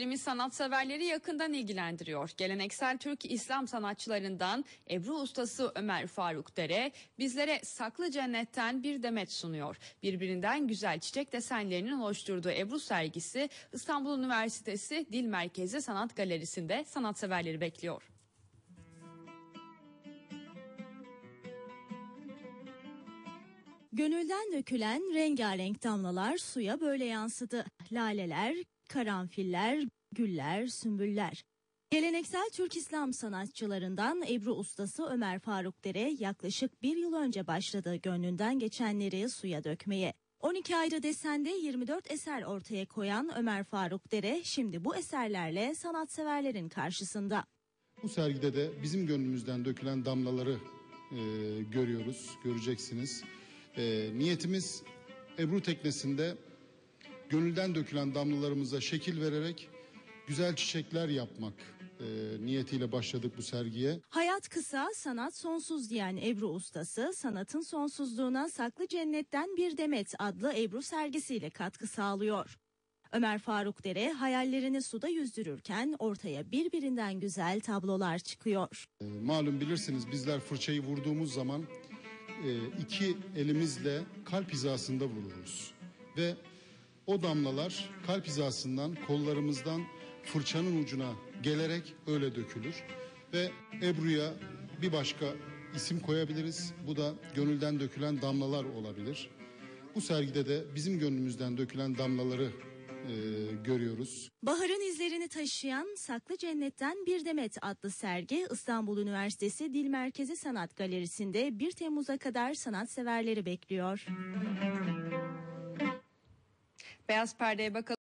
Lerimiz sanatseverleri yakından ilgilendiriyor. Geleneksel Türk İslam sanatçılarından Ebru ustası Ömer Faruk Dere bizlere saklı cennetten bir demet sunuyor. Birbirinden güzel çiçek desenlerinin oluşturduğu Ebru sergisi İstanbul Üniversitesi Dil Merkezi Sanat Galerisi'nde sanatseverleri bekliyor. Gönülden dökülen rengarenk damlalar suya böyle yansıdı. Laleler, karanfiller, güller, sümbüller. Geleneksel Türk İslam sanatçılarından Ebru ustası Ömer Faruk Dere yaklaşık bir yıl önce başladı gönlünden geçenleri suya dökmeye. 12 ayrı desende 24 eser ortaya koyan Ömer Faruk Dere şimdi bu eserlerle sanatseverlerin karşısında. Bu sergide de bizim gönlümüzden dökülen damlaları e, görüyoruz, göreceksiniz. E, niyetimiz Ebru teknesinde gönülden dökülen damlalarımıza şekil vererek güzel çiçekler yapmak e, niyetiyle başladık bu sergiye. Hayat kısa, sanat sonsuz diyen Ebru ustası, sanatın sonsuzluğuna Saklı Cennetten Bir Demet adlı Ebru sergisiyle katkı sağlıyor. Ömer Faruk Dere hayallerini suda yüzdürürken ortaya birbirinden güzel tablolar çıkıyor. E, malum bilirsiniz bizler fırçayı vurduğumuz zaman e, iki elimizle kalp hizasında vururuz. Ve o damlalar kalp hizasından kollarımızdan fırçanın ucuna gelerek öyle dökülür. Ve Ebru'ya bir başka isim koyabiliriz. Bu da gönülden dökülen damlalar olabilir. Bu sergide de bizim gönlümüzden dökülen damlaları e, görüyoruz. Baharın izlerini taşıyan Saklı Cennetten Bir Demet adlı sergi İstanbul Üniversitesi Dil Merkezi Sanat Galerisi'nde 1 Temmuz'a kadar sanatseverleri bekliyor. Beyaz perdeye bakalım.